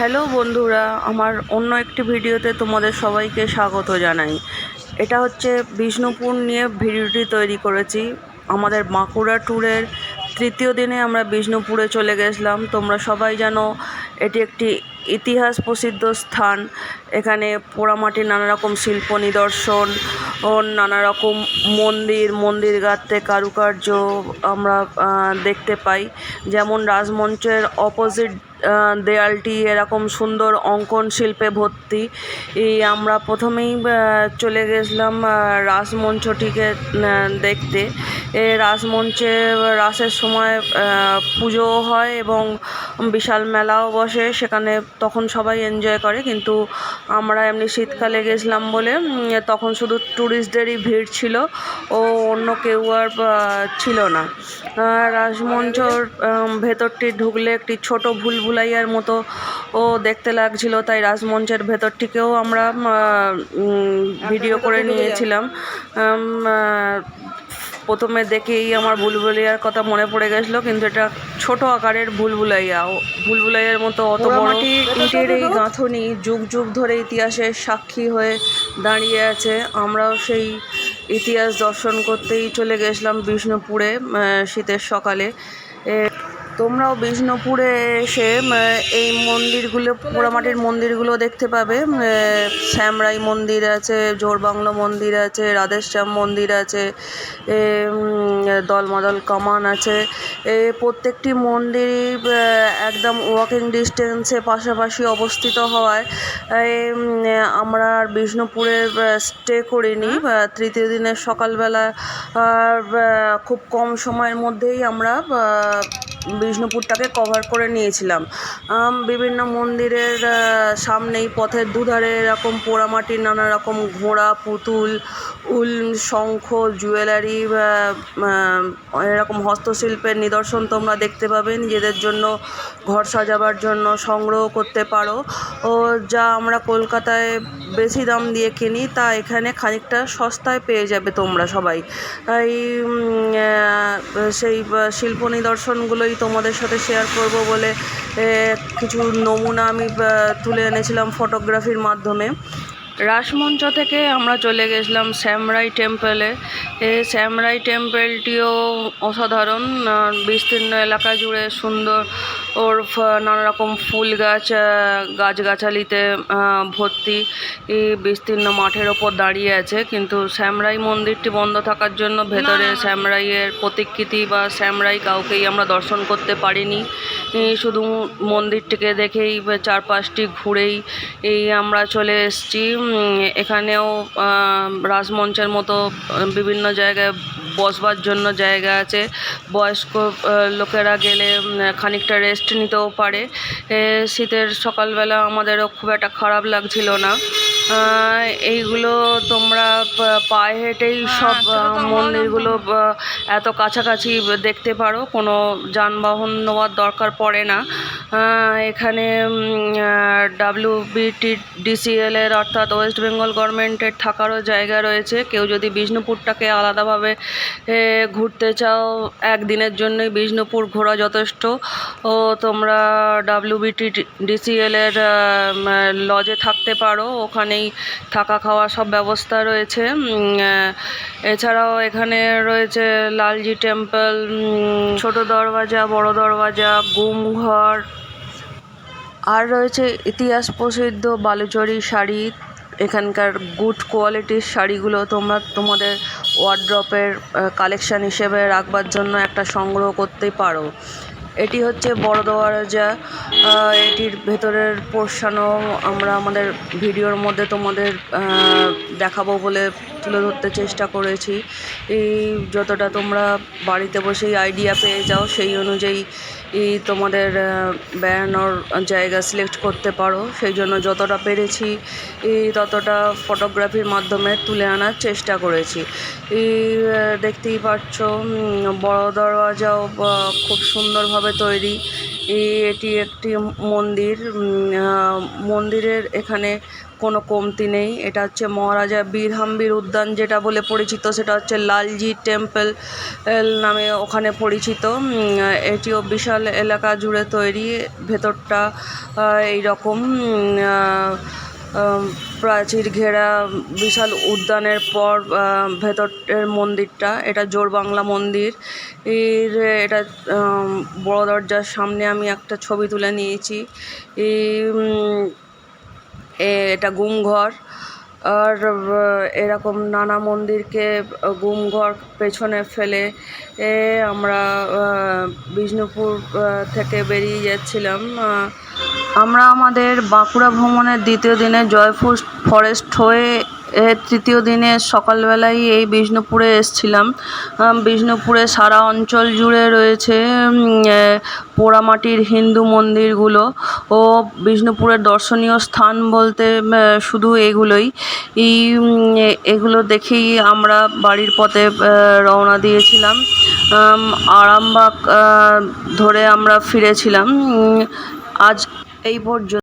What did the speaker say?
Hello বন্ধুরা, আমার অন্য একটি ভিডিওতে তোমাদের সবাইকে স্বাগত জানাই। এটা হচ্ছে বিষ্ণুপুর নিয়ে ভিডিওটি তৈরি করেছি। আমাদের বাঁকুড়া ট্যুরের তৃতীয় দিনে আমরা বিষ্ণুপুরে চলে গেছিলাম। তোমরা সবাই জানো, এটি একটি ইতিহাস প্রসিদ্ধ স্থান। এখানে পোড়ামাটির নানা রকম শিল্প নিদর্শন নানা রকম মন্দির মন্দির গাত্রে কারুকার্য আমরা দেখতে পাই। যেমন রাজমঞ্চের অপোজিট দেয়ালটি এরকম সুন্দর অঙ্কন শিল্পে ভর্তি। এই আমরা প্রথমেই চলে গেছিলাম রাসমঞ্চটিকে দেখতে। এ রাসমঞ্চে রাসের সময় পুজোও হয় এবং বিশাল মেলাও বসে। সেখানে তখন সবাই এনজয় করে, কিন্তু আমরা এমনি শীতকালে গেছিলাম বলে তখন শুধু ট্যুরিস্টদেরই ভিড় ছিল ও অন্য কেউ আর ছিল না। রাজমঞ্চর ভেতরটি ঢুকলে একটি ছোট ভুলভুলাইয়ার মতো ও দেখতে লাগছিল, তাই রাজমঞ্চের ভেতরটিকেও আমরা ভিডিও করে নিয়েছিলাম। প্রথমে দেখেই আমার ভুলভুলাইয়ার কথা মনে পড়ে গেছিল কিন্তু এটা ছোট আকারের ভুলভুলাইয়া। ভুলভুলাইয়ার মতো অত বড় ইটের এই গাঁথনি যুগ যুগ ধরে ইতিহাসের সাক্ষী হয়ে দাঁড়িয়ে আছে। আমরাও সেই ইতিহাস দর্শন করতেই চলে গেছিলাম বিষ্ণুপুরে শীতের সকালে। তোমরাও বিষ্ণুপুরে এসে এই মন্দিরগুলো, পোড়ামাটির মন্দিরগুলো দেখতে পাবে। শ্যামরাই মন্দির আছে, জোরবাংলো মন্দির আছে, রাধেশ্যাম মন্দির আছে দলমাদল কামান আছে। প্রত্যেকটি মন্দিরই একদম ওয়াকিং ডিস্টেন্সে পাশাপাশি অবস্থিত হওয়ায় আমরা বিষ্ণুপুরে স্টে করিনি। তৃতীয় দিনের সকালবেলা খুব কম সময়ের মধ্যেই আমরা বিষ্ণুপুরটাকে কভার করে নিয়েছিলাম। বিভিন্ন মন্দিরের সামনেই পথের দুধারে এরকম পোড়ামাটির নানা রকম ঘোড়া, পুতুল, উল, শঙ্খ জুয়েলারি এরকম হস্তশিল্পের নিদর্শন তোমরা দেখতে পাবে। নিজেদের জন্য ঘর সাজাবার জন্য সংগ্রহ করতে পারো। ও, যা আমরা কলকাতায় বেশি দাম দিয়ে কিনি, তা এখানে খানিকটা সস্তায় পেয়ে যাবে তোমরা সবাই। তাই সেই শিল্প নিদর্শনগুলোই তোমাদের সাথে শেয়ার করব বলে কিছু নমুনা আমি তুলে এনেছিলাম ফটোগ্রাফির মাধ্যমে। রাসমঞ্চ থেকে আমরা চলে গেছিলাম শ্যামরাই টেম্পলে শ্যামরাই টেম্পলটিও অসাধারণ বিস্তীর্ণ এলাকা জুড়ে সুন্দর ওর নানা রকম ফুল গাছ গাছগাছালিতে ভর্তি। এই বিস্তীর্ণ মাঠের ওপর দাঁড়িয়ে আছে কিন্তু শ্যামরাই মন্দিরটি বন্ধ থাকার জন্য ভেতরে শ্যামরাইয়ের প্রতিকৃতি বা শ্যামরাই কাউকেই আমরা দর্শন করতে পারিনি। শুধু মন্দিরটিকে দেখেই চারপাশটি ঘুরেই এই আমরা চলে এসেছি। এখানেও রাজমঞ্চের মতো বিভিন্ন জায়গায় বসবার জন্য জায়গা আছে। বয়স্ক লোকেরা গেলে খানিকটা রেস্ট নিতেও পারে। শীতের সকালবেলা আমাদেরও খুব একটা খারাপ লাগছিল না। এইগুলো তোমরা পায়ে হেঁটেই সব মন্দিরগুলো এত কাছাকাছি দেখতে পারো। কোনো যানবাহন নেওয়ার দরকার পড়ে না। এখানে এর অর্থাৎ ওয়েস্ট বেঙ্গল গভর্নমেন্টের থাকারও জায়গা রয়েছে। কেউ যদি বিষ্ণুপুরটাকে আলাদাভাবে ঘুরতে চাও একদিনের জন্যই বিষ্ণুপুর ঘোরা যথেষ্ট। ও তোমরা এর লজে থাকতে পারো। ওখানেই থাকা খাওয়া সব ব্যবস্থা রয়েছে। এছাড়াও এখানে রয়েছে লালজি টেম্পল ছোট দরওয়াজা, বড় দরওয়াজা গুমঘর আর রয়েছে ইতিহাস প্রসিদ্ধ বালুচরি শাড়ি। এখানকার গুড কোয়ালিটির শাড়িগুলো তোমরা তোমাদের ওয়ার্ড্রপের কালেকশান হিসেবে রাখবার জন্য একটা সংগ্রহ করতেই পারো। এটি হচ্ছে বড় দরজা এটির ভেতরের পোর্শনও আমরা আমাদের ভিডিওর মধ্যে তোমাদের দেখাবো বলে তুলে ধরতে চেষ্টা করেছি। এই যতটা তোমরা বাড়িতে বসেই আইডিয়া পেয়ে যাও, সেই অনুযায়ী এই তোমাদের বেড়ানোর জায়গা সিলেক্ট করতে পারো। সেই জন্য যতটা পেরেছি এই ততটা ফটোগ্রাফির মাধ্যমে তুলে আনার চেষ্টা করেছি। আহ, দেখতেই পাচ্ছ বড় দরওয়াজাও খুব সুন্দরভাবে তৈরি। এটি একটি মন্দির মন্দিরের এখানে কোনো কমতি নেই। এটা হচ্ছে মহারাজা বীরহাম্বির উদ্যান যেটা বলে পরিচিত, সেটা হচ্ছে লালজি টেম্পল নামে ওখানে পরিচিত। এটিও বিশাল এলাকা জুড়ে তৈরি, ভেতরটা এই রকম প্রাচীর ঘেরা বিশাল উদ্যানের পর ভেতরের মন্দিরটা, এটা জোর বাংলা মন্দির। এর, এটা বড় দরজার সামনে আমি একটা ছবি তুলে নিয়েছি। এটা গুমঘর, আর এরকম নানা মন্দিরকে গুমঘর পেছনে ফেলে, এ, আমরা বিষ্ণুপুর থেকে বেরিয়ে যাচ্ছিলাম আমরা আমাদের বাঁকুড়া ভ্রমণের দ্বিতীয় দিনে জয়পুর ফরেস্ট হয়ে তৃতীয় দিনে সকালবেলায় এই বিষ্ণুপুরে এসছিলাম। বিষ্ণুপুরে সারা অঞ্চল জুড়ে রয়েছে পোড়ামাটির হিন্দু মন্দিরগুলো। ও বিষ্ণুপুরের দর্শনীয় স্থান বলতে শুধু এগুলোই। এগুলো দেখেই আমরা বাড়ির পথে রওনা দিয়েছিলাম। আরামবাগ ধরে আমরা ফিরেছিলাম। আজ এই পর্যন্ত।